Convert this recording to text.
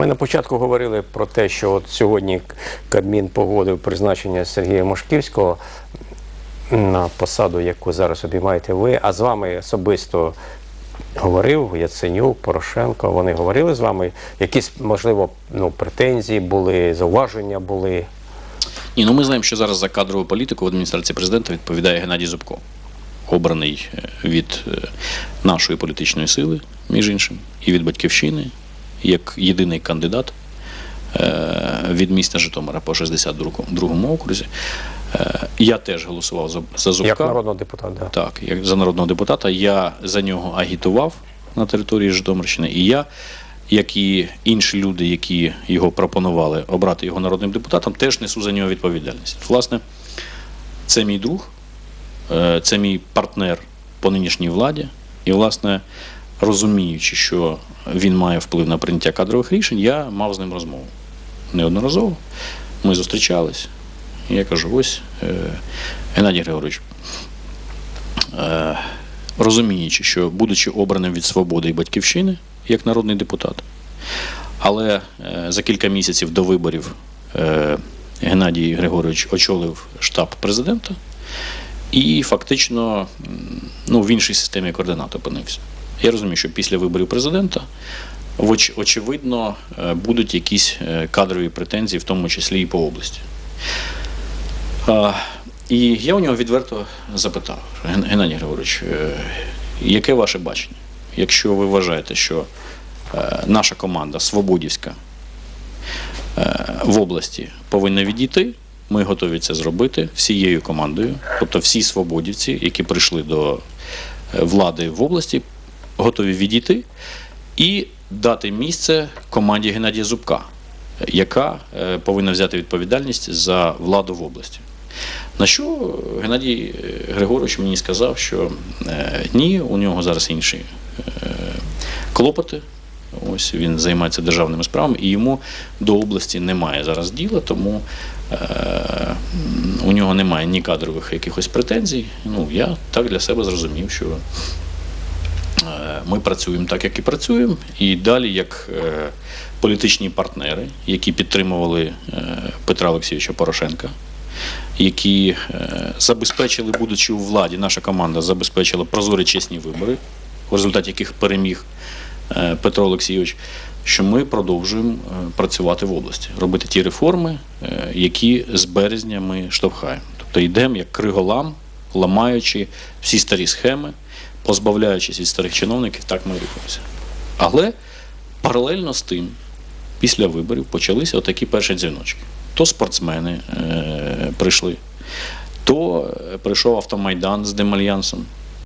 Ми на початку говорили про те, що от сьогодні Кабмін погодив призначення Сергія Мошківського на посаду, яку зараз обіймаєте ви, а з вами особисто говорив Яценюк, Порошенко. Вони говорили з вами. Якісь, можливо, ну, претензії були, зауваження були. Ні, ну ми знаємо, що зараз за кадрову політику в адміністрації президента відповідає Геннадій Зубко, обраний е, від е, нашої політичної сили, між іншим, і від батьківщини, як єдиний кандидат е, від міста Житомира по 62-му окрузі. Е, Я теж голосував за, за Зубка. Як народний депутат, да. Так, як за народного депутата, я за нього агітував на території Житомирщини, і я, як і інші люди, які його пропонували обрати його народним депутатом, теж несу за нього відповідальність. Власне, це мій друг, е, це мій партнер по нинішній владі, і, власне, розуміючи, що він має вплив на прийняття кадрових рішень, я мав з ним розмову неодноразово. Ми зустрічались. І я кажу: ось е, Геннадій Григорович, е, розуміючи, що будучи обраним від свободи і батьківщини як народний депутат, але е, за кілька місяців до виборів Геннадій Григорович очолив штаб президента і фактично ну, в іншій системі координат опинився. Я розумію, що після виборів президента очевидно е, будуть якісь е, кадрові претензії, в тому числі і по області. І я у нього відверто запитав, Геннадій Григорович, е, яке ваше бачення? Якщо ви вважаєте, що наша команда Свободівська в області повинна відійти, ми готові це зробити всією командою, тобто всі свободівці, які прийшли до влади в області, готові відійти і дати місце команді Геннадія Зубка, яка е, повинна взяти відповідальність за владу в області. На що Геннадій е, Григорович мені сказав, що е, ні, у нього зараз інші клопоти. Ось він займається державними справами, і йому до області немає зараз діла, тому е, у нього немає ні кадрових якихось претензій. Ну, я так для себе зрозумів, що ми працюємо так, як і працюємо, і далі, як е, політичні партнери, які підтримували е, Петра Олексійовича Порошенка, які е, забезпечили, будучи у владі, наша команда забезпечила прозорі чесні вибори, в результаті яких переміг е, Петро Олексійович, що ми продовжуємо е, працювати в області, робити ті реформи, е, які з березня ми штовхаємо. Тобто йдемо як криголам, ламаючи всі старі схеми, позбавляючись від старих чиновників, так ми рухаємося. Але паралельно з тим, після виборів почалися отакі перші дзвіночки. То спортсмени е, прийшли, то е, прийшов автомайдан з Демальянсом,